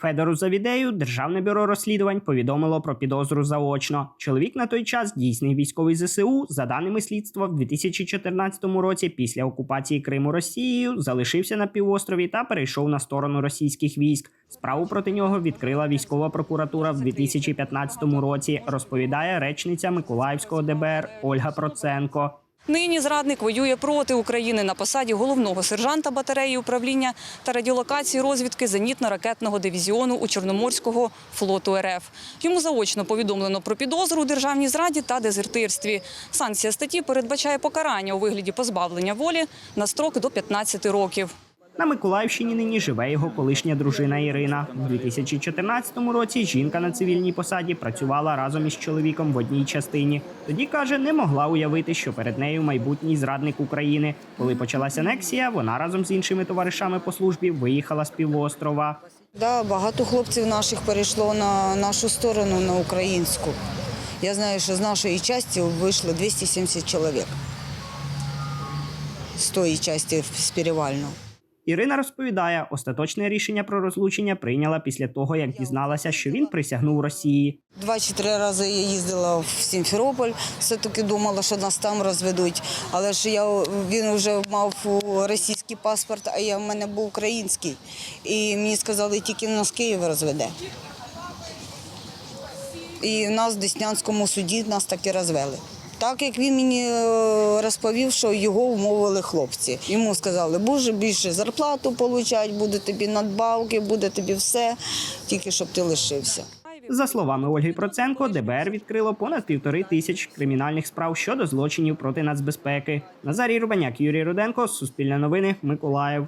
Федору Завідею Державне бюро розслідувань повідомило про підозру заочно. Чоловік на той час дійсний військовий ЗСУ. За даними слідства, в 2014 році, після окупації Криму Росією, залишився на півострові та перейшов на сторону російських військ. Справу проти нього відкрила військова прокуратура в 2015 році. Розповідає речниця Миколаївського ДБР Ольга Проценко. Нині зрадник воює проти України на посаді головного сержанта батареї управління та радіолокації розвідки зенітно-ракетного дивізіону у Чорноморського флоту РФ. Йому заочно повідомлено про підозру у державній зраді та дезертирстві. Санкція статті передбачає покарання у вигляді позбавлення волі на строк до 15 років. На Миколаївщині нині живе його колишня дружина Ірина. У 2014 році жінка на цивільній посаді працювала разом із чоловіком в одній частині. Тоді каже, не могла уявити, що перед нею майбутній зрадник України. Коли почалась анексія, вона разом з іншими товаришами по службі виїхала з півострова. Да, багато хлопців наших перейшло на нашу сторону, на українську. Я знаю, що з нашої частини вийшло 270 чоловік. З тої частини з перевального. Ірина розповідає, остаточне рішення про розлучення прийняла після того, як дізналася, що він присягнув Росії. Два чи три рази я їздила в Сімферополь, все-таки думала, що нас там розведуть. Але ж я, він вже мав російський паспорт, а я в мене був український. І мені сказали, тільки нас Київ розведе. І в нас в Деснянському суді нас так і розвели. Так як він мені е, розповів, що його умовили хлопці. Йому сказали, буде більше зарплату отримати, буде тобі надбавки, буде тобі все, тільки щоб ти лишився. За словами Ольги Проценко, ДБР відкрило понад півтори тисяч кримінальних справ щодо злочинів проти нацбезпеки. Назарій Рубаняк, Юрій Руденко, Суспільне новини, Миколаїв.